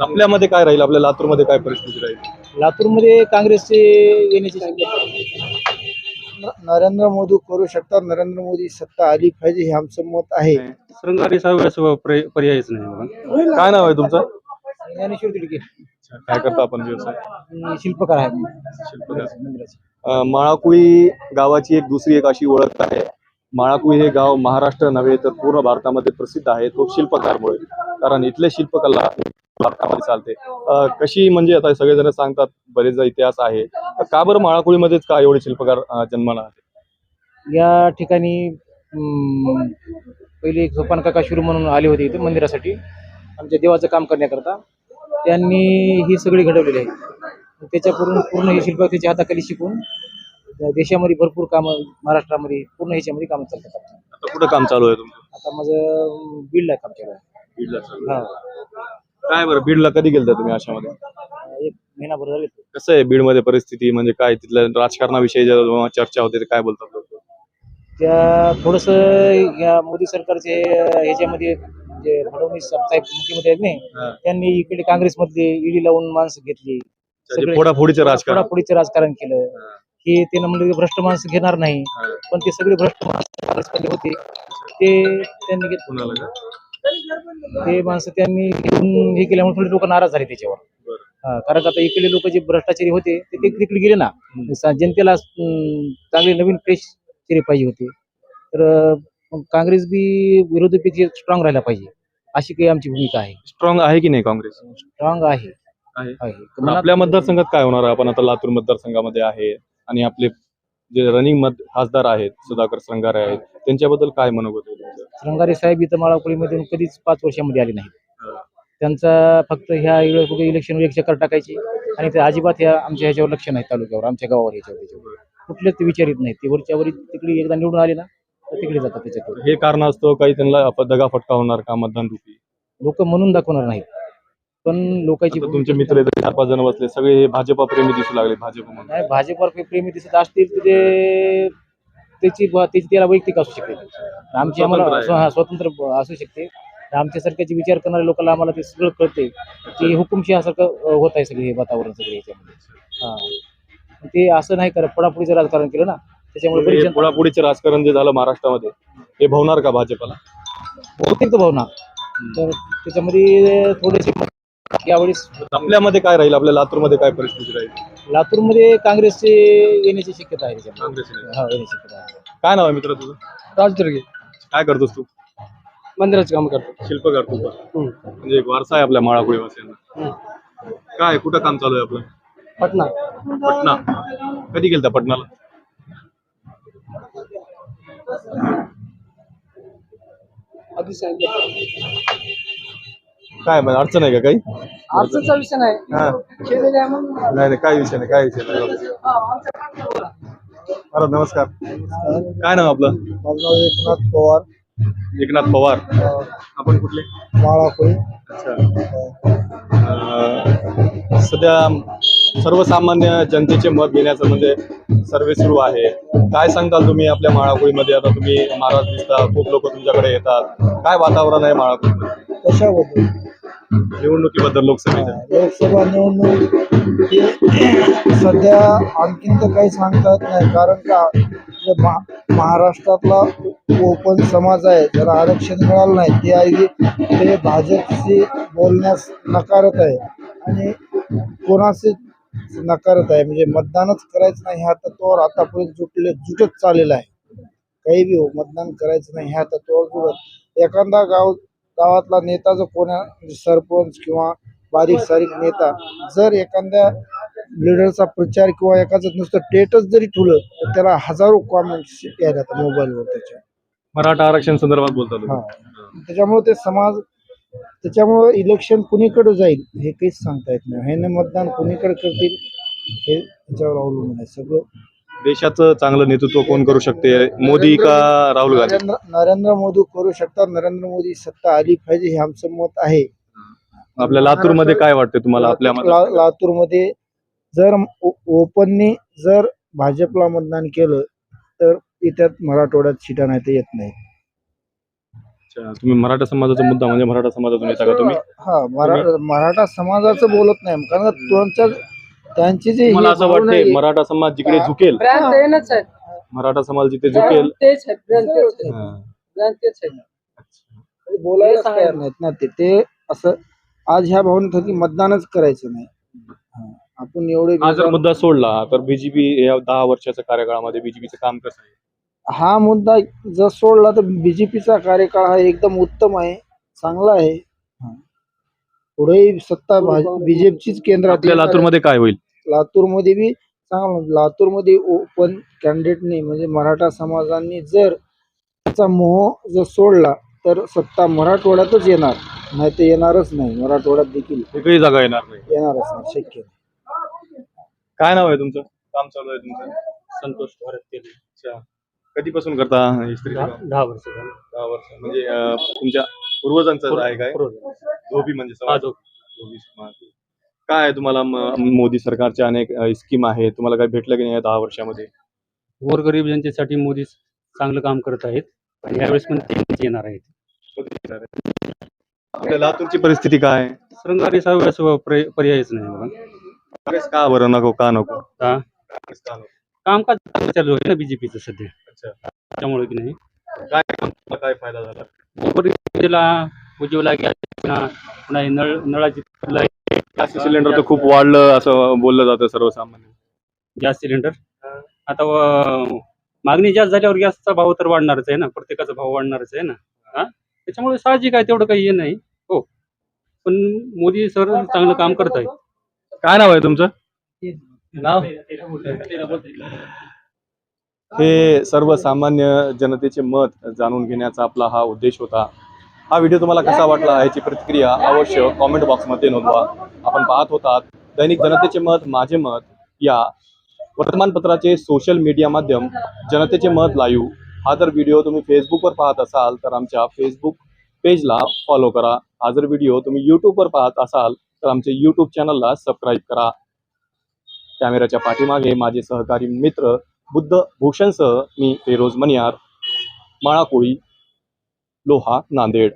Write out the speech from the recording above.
आपल्यामध्ये काय राहील? आपल्या लातूरमध्ये काय परिस्थिती राहील? लातूरमध्ये काँग्रेसचे येण्याची. नरेंद्र मोदी करू शकतात. नरेंद्र मोदी सत्ता आली पाहिजे हे आमचं मत आहे. सरंगारी साहेब पर्यायच नाही काय नाव आहे तुमचं? ज्ञानेश्वर तिडके. काय करता आपण व्यवसाय? मी शिल्पकार आहे. शिल्पकार. माळाकुळी गावाची एक दुसरी एक अशी ओळख आहे. माळाकुळी हे गाव महाराष्ट्र नव्हे तर पूर्ण भारतामध्ये प्रसिद्ध आहे तो शिल्पकारमुळे. कारण इथले शिल्पकला चालते. कशी म्हणजे आता सगळेजण सांगतात बरेच इतिहास आहे. का बरं माळाकुळीमध्येच का एवढे शिल्पकार जन्माला आले? या ठिकाणी पहिले एक सोपान काका शिरू म्हणून आले होते इथे मंदिरासाठी. आमच्या देवाचं काम करण्याकरता. त्यांनी ही सगळी घडवलेली आहे त्याच्याकडून पूर्ण हे शिल्प त्याच्या हाताखाली शिकून देशामध्ये भरपूर कामं महाराष्ट्रामध्ये पूर्ण ह्याच्यामध्ये कामं चालतात आता कुठं काम चालू आहे तुमचं? आता माझं बीडला काम चालू आहे. बीडला चालू हा. आहे. काय बरं बीडला कधी गेलता तुम्ही अशामध्ये एक महिनाभर झाले. कसं आहे बीडमध्ये परिस्थिती म्हणजे काय तिथल्या राजकारणाविषयी चर्चा होते ते काय बोलतात लोक? त्या थोडंसं या मोदी सरकारचे ह्याच्यामध्ये जे फडणवीस साहेब मुख्यमंत्री आहेत नाही त्यांनी इकडे काँग्रेसमधले ईडी लावून माणसं घेतली. सगळे फोडाफोडीचं राजकारण. फोडाफोडीचं राजकारण केलं. की त्यानं म्हणलं की भ्रष्ट माणसं घेणार नाही पण ते सगळे भ्रष्ट माणसं काँग्रेसमध्ये होते. ते त्यांनी घेत कुणाला का? ते माणसं त्यांनी हे केल्यामुळे थोडे लोक नाराज झाले त्याच्यावर. हा, कारण का आता इकडले लोक जे भ्रष्टाचारी होते ते तिकडे गेले ना. जनतेला चांगले नवीन फ्रेश चेहरे पाहिजे होते. तर काँग्रेस बी विरोधीपेक्षा स्ट्रॉंग राहायला पाहिजे अशी काही आमची भूमिका आहे. स्ट्रॉंग आहे की नाही काँग्रेस? स्ट्रॉंग आहे. आपल्या मतदारसंघात काय होणार? आपण आता लातूर मतदारसंघामध्ये आहे आणि आपले जे रनिंग मत खासदार आहेत सुधाकर श्रंगारे आहेत त्यांच्याबद्दल काय मनोगत आहे तुमचं? श्रंगारे साहेब इथं माळापुळीमधून कधीच पाच वर्षामध्ये आले नाहीत. त्यांचा फक्त ह्या इलेक्शन एक चक्कर टाकायची आणि ते अजिबात ह्या आमच्या ह्याच्यावर लक्ष नाही तालुक्यावर आमच्या गावावर ह्याच्यावर त्याच्यावर. कुठलेच ते विचारित नाहीत. ते वरच्या वरी तिकडे एकदा निवडून आले ना तर तिकडे जातात त्याच्याकडे हे कारण असतं काही त्यांना दगाफटका होणार का मतदान रुपी? लोक म्हणून दाखवणार नाहीत. पण लोकांची तुमचे मित्र चार पाच जण बसले सगळे हे भाजपा प्रेमी दिसू लागले भाजप म्हणून. नाही भाजपवर प्रेमी दिसत असतील तर ते त्याची त्याची त्याला वैयक्तिक असू शकते. आमची स्वतंत्र आम्हाला आहे. हा, स्वतंत्र असू शकते. आमच्यासारख्याचे विचार करणाऱ्या लोकांना आम्हाला ते सगळं कळते. की हुकुमशहासारखं अं, होत आहे सगळे हे वातावरण सगळे याच्यामध्ये. हा. ते असं नाही करत. पडापुडीचं राजकारण केलं ना त्याच्यामुळे बरीच हे जनता- पुढापुढीचे राजकारण जे झालं महाराष्ट्रामध्ये हे भवणार का भाजपला? बहुतेक तर भावना तर त्याच्यामध्ये थोडेसे यावेळेस आपल्यामध्ये काय राहील? आपल्या लातूरमध्ये काय परिस्थिती राहील? लातूरमध्ये काँग्रेसचे येण्याची शक्यता आहे हा येण्याची शक्यता आहे. काय नाव आहे मित्र तुझं? राजदुर्गे काय करतोस तू? मंदिराचं काम करतो. शिल्पकार तू पण म्हणजे एक वारसा आहे आपल्या माळाकुळी वासियांना काय कुठं काम चालू आहे आपलं? पटना. पटना. कधी गेलता पटनाला? आधी सांगितलं. काय म्हणजे अडचण आहे का काही? अडचणचा विषय नाही. हा. केलेले आहे म्हणून. नाही नाही काय विषय नाही काय विषय नाही. नमस्कार. काय नाव आपलं? माझं नाव एकनाथ पवार. एकनाथ पवार. आपण कुठले? माळाकोळी अं, सध्या सर्वसामान्य जनतेचे मत घेण्याचं म्हणजे सर्वे सुरू आहे. काय सांगताल तुम्ही आपल्या माळाकोळीमध्ये आता तुम्ही महाराज दिसता खूप लोक तुमच्याकडे येतात. काय वातावरण आहे माळाकोळीमध्ये कशाबद्दल? निवडणुकीबद्दल लोकसभेच्या? लोकसभा निवडणूक ही सध्या आणखीन तर काही सांगता येत नाही कारण का जे महा- महाराष्ट्रातला ओपन समाज आहे ज्याला आरक्षण मिळालं नाही ते आहे ते भाजपशी बोलण्यास नकारत आहे आणि कोणाशी नकारत आहे म्हणजे मतदानच करायचं नाही ह्या तत्वावर आतापर्यंत जुटले जुटत चाललेलं आहे. काही बी हो मतदान करायचं नाही ह्या तत्वावर जुळत एखादा गाव गावातला नेता जर कोणा म्हणजे सरपंच किंवा बारीक सारीक नेता जर एखाद्या लिडरचा प्रचार किंवा एखादं नुसतं टेटच जरी ठेवलं तर त्याला हजारो कॉमेंट्स यायला मोबाईलवर त्याच्या. मराठा आरक्षण संदर्भात बोलता हा. तुम्ही त्याच्यामुळे ते समाज त्याच्यामुळे इलेक्शन कुणीकडे जाईल हे काहीच सांगता येत नाही. ह्याने मतदान कुणीकडे करतील हे त्याच्यावर अवलंबून आहे. सगळं देशाचं चांगलं नेतृत्व कोण करू शकते? मोदी का राहुल गांधी? नरेंद्र नरेंद्र मोदी करू शकतात. नरेंद्र मोदी सत्ता आली पाहिजे हे आमचं मत आहे. आपल्या लातूरमध्ये काय वाटते तुम्हाला? आपल्या ला- लातूरमध्ये जर ओपननी जर भाजपला मतदान केलं तर त्यात मराठवाड्यात सीटा नाही तर येत नाही. अच्छा तुम्ही मराठा समाजाचा मुद्दा म्हणजे मराठा समाजातून येता का तुम्ही? हा मरा मराठा समाजाचं बोलत नाही. कारण का त्यांच्या त्यांची जी मला ही असं भावना वाटते आहे, मराठा समाज जिकडे झुकेल आहे मराठा समाज जिथे झुकेल. तेच हा. बोलायला हे तयार नाहीत ना ते. ते असं आज ह्या भावनेसाठी मतदानच करायचं नाही. हा. आपण एवढे हा जर मुद्दा सोडला तर बीजेपी या दहा वर्षाच्या कार्यकाळामध्ये बीजेपीचं काम कसं आहे? हा मुद्दा जर सोडला तर बीजेपीचा कार्यकाळ हा एकदम उत्तम आहे चांगला आहे. हा. पुढेही सत्ता बीजेपीचीच केंद्रात आपल्या लातूरमध्ये काय होईल? लातूरमध्ये बी चांगलं लातूरमध्ये ओपन कॅन्डिडेटने म्हणजे मराठा समाजांनी जर त्याचा मोह जर सोडला तर सत्ता मराठवाड्यातच येणार. नाही तर येणारच नाही. मराठवाड्यात देखील एकही जागा येणार नाही. येणारच नाही. शक्य नाही. काय नाव आहे तुमचं? काम चालू आहे तुमचं? संतोष भारत केले अच्छा. कधीपासून करता स्त्रीचं दहा काम? दहा वर्ष झाली. दहा वर्ष. म्हणजे अं, तुमच्या पूर्वजांचं आहे काय? बरोबर. धोबी म्हणजे हा, समाज. धोबी. धोबी समाज. काय तुम्हाला म- मोदी सरकारच्या अनेक स्कीम आहेत? तुम्हाला काय भेटलं की नाही या दहा वर्षामध्ये? गोरगरीब जनतेसाठी मोदी चांगलं काम करत आहेत आणि यावेळेस पण तेच येणार आहेत. आपल्या लातूरची परिस्थिती काय आहे? सरंगारी साहेब पर्यायच नाही बघा काँग्रेस का बरं नको का नको? काँग्रेस का नको? कामकाज चांगलं चालू आहे ना बीजेपीचं सध्या. अच्छा. त्यामुळे की नाही. काय तुम्हाला काय फायदा झाला? गोरगरिबीला उज्ज्वला गॅस पुन्हा पुन्हा हे नळ नळाची लाइट, गॅस सिलेंडर तर खूप वाढलं असं बोललं जातं सर्वसामान्य. Gas cylinder? आता मागणी जास्त झाल्यावर गॅसचा भाव तर वाढणारच आहे ना प्रत्येकाचा भाव वाढणारच आहे ना? हा? त्याच्यामुळे साहजिक आहे तेवढं काही हे नाही. हो. पण मोदी सर चांगलं काम करत आहेत काय नाव आहे तुमचं? नाव? हे सर्वसामान्य जनतेचे मत जाणून घेण्याचा आपला हा उद्देश होता. हा व्हिडिओ तुम्हाला कसा वाटला याची प्रतिक्रिया अवश्य कॉमेंट बॉक्समध्ये नोंदवा. आपण पाहत होतात दैनिक जनतेचे मत माझे मत या वर्तमानपत्राचे सोशल मीडिया माध्यम जनतेचे मत लाईव्ह हा जर व्हिडिओ तुम्ही फेसबुकवर पाहत असाल तर आमच्या फेसबुक पेजला फॉलो करा. हा जर व्हिडिओ तुम्ही यूट्यूबवर पाहत असाल तर आमचे यूट्यूब चॅनलला सबस्क्राईब करा. कॅमेऱ्याच्या पाठीमागे माझे सहकारी मित्र बुद्ध भूषणसह मी फेरोज मनियार माळाकोळी लोहा नांदेड.